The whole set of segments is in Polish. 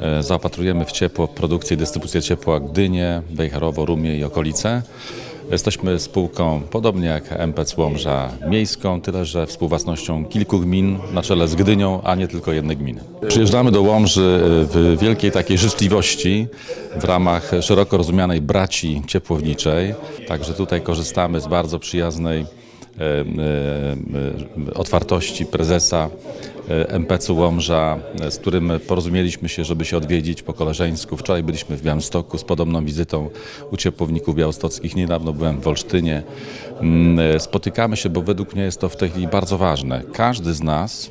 E, Zaopatrujemy w ciepło produkcję i dystrybucję ciepła Gdynię, Wejherowo, Rumie i okolice. Jesteśmy spółką, podobnie jak MPC Łomża, miejską, tyle że współwłasnością kilku gmin na czele z Gdynią, a nie tylko jednej gminy. Przyjeżdżamy do Łomży e, w wielkiej takiej życzliwości w ramach szeroko rozumianej braci ciepłowniczej. Także tutaj korzystamy z bardzo przyjaznej otwartości prezesa MPC Łomża, z którym porozumieliśmy się, żeby się odwiedzić po koleżeńsku. Wczoraj byliśmy w Białymstoku z podobną wizytą u ciepłowników białostockich. Niedawno byłem w Olsztynie. Mm, e, Spotykamy się, bo według mnie jest to w tej chwili bardzo ważne. Każdy z nas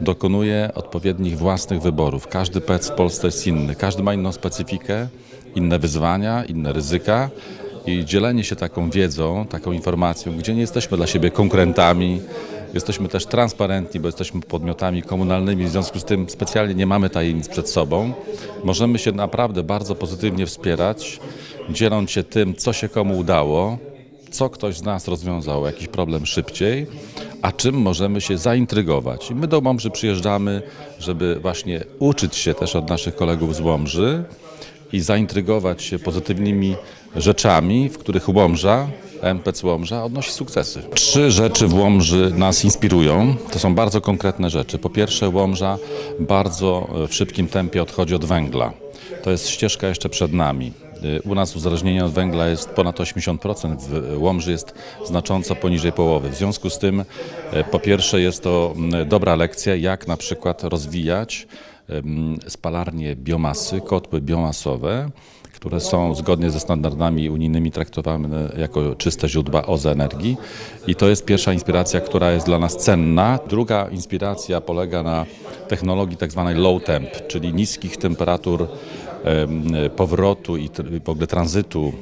dokonuje odpowiednich własnych wyborów. Każdy PEC w Polsce jest inny. Każdy ma inną specyfikę, inne wyzwania, inne ryzyka. I dzielenie się taką wiedzą, taką informacją, gdzie nie jesteśmy dla siebie konkurentami, jesteśmy też transparentni, bo jesteśmy podmiotami komunalnymi, w związku z tym specjalnie nie mamy tajemnic przed sobą. Możemy się naprawdę bardzo pozytywnie wspierać, dzieląc się tym, co się komu udało, co ktoś z nas rozwiązał jakiś problem szybciej, a czym możemy się zaintrygować. I my do Łomży przyjeżdżamy, żeby właśnie uczyć się też od naszych kolegów z Łomży i zaintrygować się pozytywnymi rzeczami, w których Łomża, MPC Łomża odnosi sukcesy. Trzy rzeczy w Łomży nas inspirują. To są bardzo konkretne rzeczy. Po pierwsze Łomża bardzo w szybkim tempie odchodzi od węgla. To jest ścieżka jeszcze przed nami. U nas uzależnienie od węgla jest ponad 80%, w Łomży jest znacząco poniżej połowy. W związku z tym, e, po pierwsze, jest to dobra lekcja, jak na przykład rozwijać spalarnie biomasy, kotły biomasowe, które są zgodnie ze standardami unijnymi traktowane jako czyste źródła OZE energii. I to jest pierwsza inspiracja, która jest dla nas cenna. Druga inspiracja polega na technologii tak zwanej low temp, czyli niskich temperatur em, powrotu i w ogóle tranzytu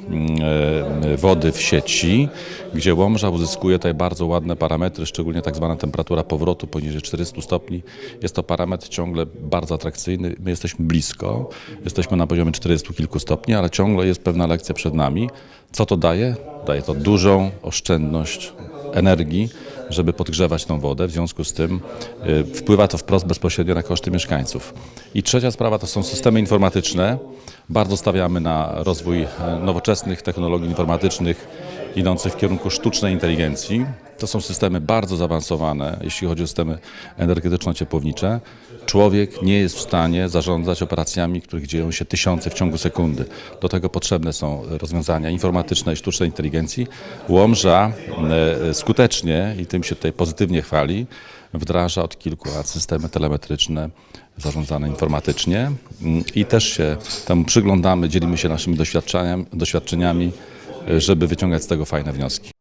wody w sieci, gdzie Łomża uzyskuje tutaj bardzo ładne parametry, szczególnie tak zwana temperatura powrotu poniżej 400 stopni. Jest to parametr ciągle bardzo atrakcyjny. My jesteśmy blisko, jesteśmy na poziomie 40 kilku stopni, ale ciągle jest pewna lekcja przed nami. Co to daje? Daje to dużą oszczędność energii, żeby podgrzewać tą wodę. W związku z tym y, wpływa to wprost bezpośrednio na koszty mieszkańców. I trzecia sprawa to są systemy informatyczne. Bardzo stawiamy na rozwój e, nowoczesnych technologii informatycznych idących w kierunku sztucznej inteligencji. To są systemy bardzo zaawansowane, jeśli chodzi o systemy energetyczno-ciepłownicze. Człowiek nie jest w stanie zarządzać operacjami, których dzieją się tysiące w ciągu sekundy. Do tego potrzebne są rozwiązania informatyczne i sztucznej inteligencji. Łomża e, skutecznie, i tym się tutaj pozytywnie chwali, wdraża od kilku lat systemy telemetryczne zarządzane informatycznie Mm, i też się temu przyglądamy, dzielimy się naszymi doświadczeniami, doświadczeniami, e, żeby wyciągać z tego fajne wnioski.